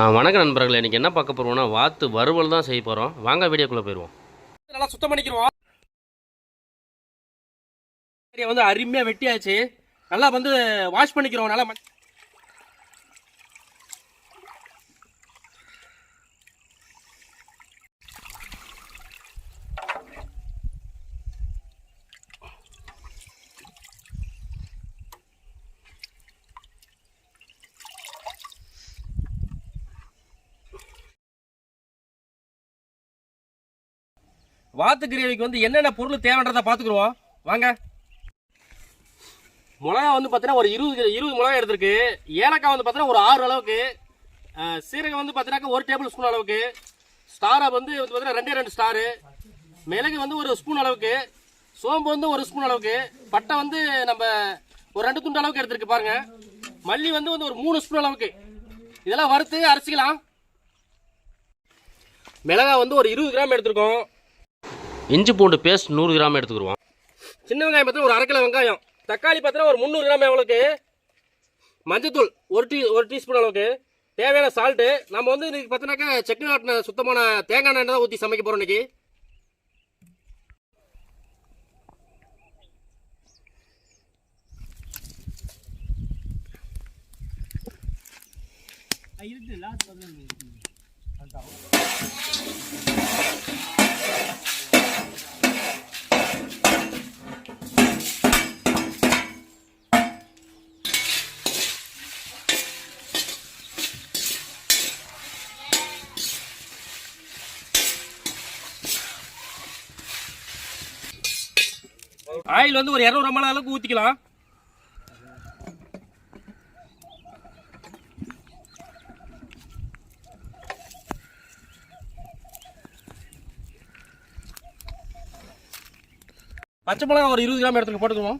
ஆ வணக்கம் நண்பர்களே. இன்றைக்கி என்ன பார்க்க போகிறோம்னா வாத்து வறுவல் தான் செய்ய போகிறோம் வாங்க வீடியோக்குள்ளே போயிடுவோம். நல்லா சுத்தம் பண்ணிக்கிறோம். சரி வந்து அருமையாக வெட்டியாச்சு. நல்லா வந்து வாஷ் பண்ணிக்கிறோம். நல்லா வாத்து கிரேவிக்கு வந்து என்னென்ன பொருள் தேவைன்றதை பார்த்துக்குருவோம். வாங்க. மிளகா வந்து பார்த்தீங்கன்னா ஒரு இருபது இருபது மிளகா எடுத்திருக்கு. ஏலக்காய் வந்து பார்த்தீங்கன்னா ஒரு ஆறு அளவுக்கு. சீரகம் வந்து பார்த்தீங்கன்னா ஒரு டேபிள் ஸ்பூன் அளவுக்கு. ஸ்டாரை வந்து பார்த்தீங்கன்னா ரெண்டே ரெண்டு ஸ்டாரு. மிளகு வந்து ஒரு ஸ்பூன் அளவுக்கு. சோம்பு வந்து ஒரு ஸ்பூன் அளவுக்கு. பட்டை வந்து நம்ம ஒரு ரெண்டு துண்டு அளவுக்கு எடுத்துருக்கு பாருங்க. மல்லி வந்து வந்து ஒரு மூணு ஸ்பூன் அளவுக்கு. இதெல்லாம் வறுத்து அரைச்சிக்கலாம். மிளகா வந்து ஒரு இருபது கிராம் எடுத்திருக்கோம். இஞ்சி பூண்டு பேஸ்ட் நூறு கிராம் எடுத்துக்கிடுவோம். சின்ன வெங்காயம் பார்த்தீங்கன்னா ஒரு அரை கிலோ வெங்காயம். தக்காளி பார்த்தீங்கன்னா ஒரு முந்நூறு கிராம் அளவுக்கு மஞ்சத்தூள் ஒரு டீ ஒரு டீஸ்பூன் அளவுக்கு. தேவையான சால்ட்டு நம்ம வந்து இன்னைக்கு பார்த்தீங்கன்னாக்கா செக்கு நாட்டின சுத்தமான தேங்காய் எண்ணெய் தான் ஊற்றி சமைக்க போகிறோம் இன்னைக்கு. ஆயில் வந்து ஒரு இரநூறு மணி அளவுக்கு ஊற்றிக்கலாம் பச்சை மிளகா ஒரு இருபது கிராம் எடுத்துக்க போட்டுக்குவோம்.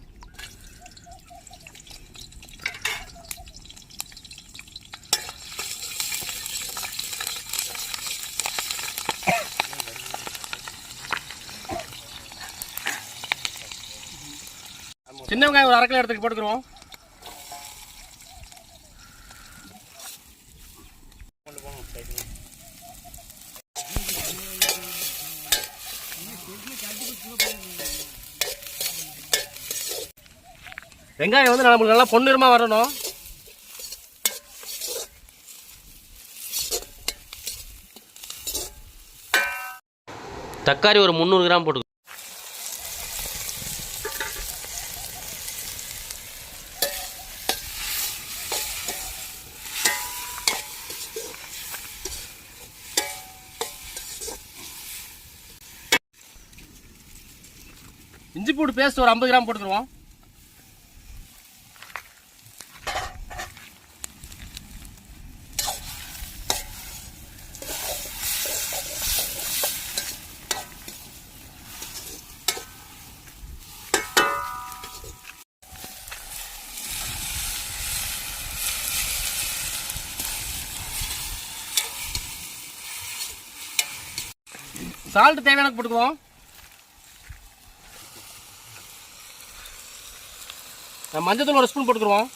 சின்ன வெங்காயம் ஒரு அரை கிலோ எடுத்துக்க போட்டுக்கிறோம் வெங்காயம் வந்து நம்மளுக்கு நல்லா பொன்னிறமா வரணும். தக்காளி ஒரு முந்நூறு கிராம் போட்டு இஞ்சி பூண்டு பேஸ்ட் ஒரு ஐம்பது கிராம் போட்டுருவோம் சால்ட் தேவையான போட்டுக்குவோம் மஞ்சத்தூள் ஒரு ஸ்பூன் போட்டுக்குருவோம்.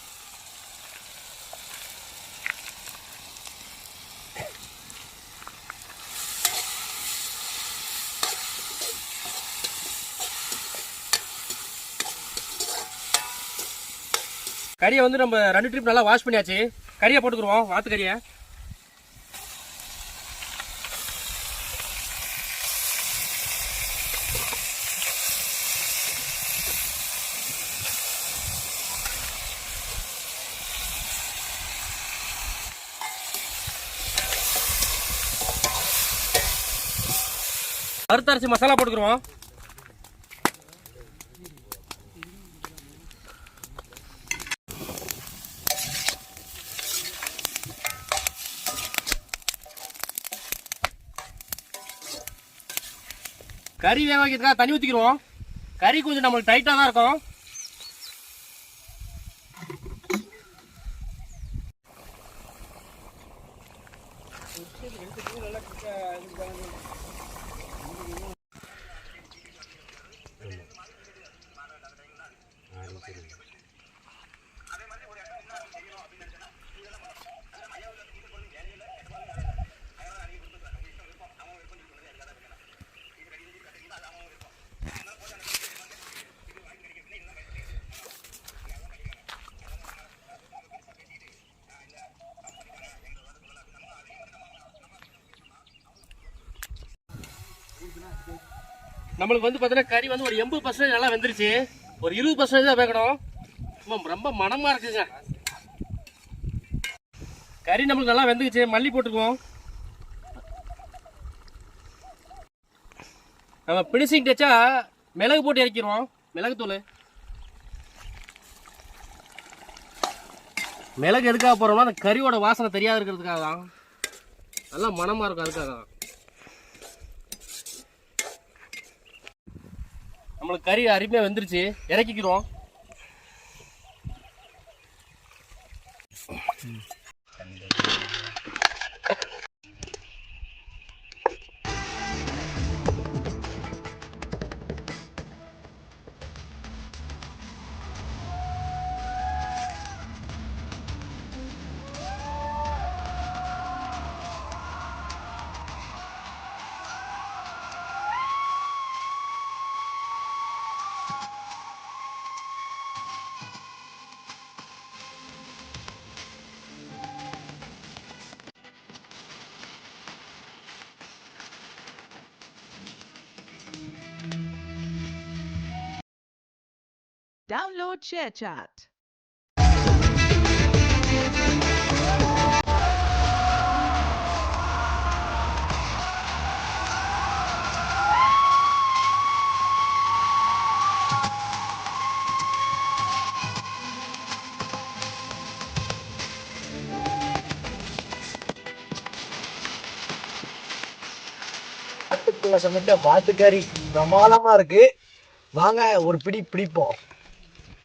கறியை வந்து நம்ம ரெண்டு ட்ரிப் நல்லா வாஷ் பண்ணியாச்சு. கறியை போட்டுக்குருவோம் வாத்து கறியை. அரிசி மசாலா போட்டுக்கிறோம் கறி வேக வைக்கிறதுக்காக தண்ணி ஊற்றிக்கிடுவோம் கறி கொஞ்சம் நம்மளுக்கு டைட்டாக தான் இருக்கும். நம்மளுக்கு வந்து பார்த்தீங்கன்னா கறி வந்து ஒரு எண்பது பர்சன்டேஜ் நல்லா வெந்துருச்சு. ஒரு இருபது பர்சன்டேஜ் தான் வேகணும். ரொம்ப மனமாக இருக்குங்க. கறி நம்மளுக்கு நல்லா வெந்துக்குச்சு மல்லி போட்டுக்குவோம். நம்ம பினிஷிங் டச்சா மிளகு போட்டு இறக்கிடுவோம். மிளகு தூள். மிளகு எதுக்காக போடுறோம்னா அந்த கறியோட வாசனை தெரியாத இருக்கிறதுக்காக தான் நல்லா மனமாக இருக்கும் அதுக்காக தான் நம்மளுக்கு கறி அருமையாக வந்துருச்சு. இறக்கிக்கிறோம். Download ShareChat. ஆட்டுக்குள்ள பிரமாதமா இருக்கு வாங்க ஒரு பிடி பிடிப்போம்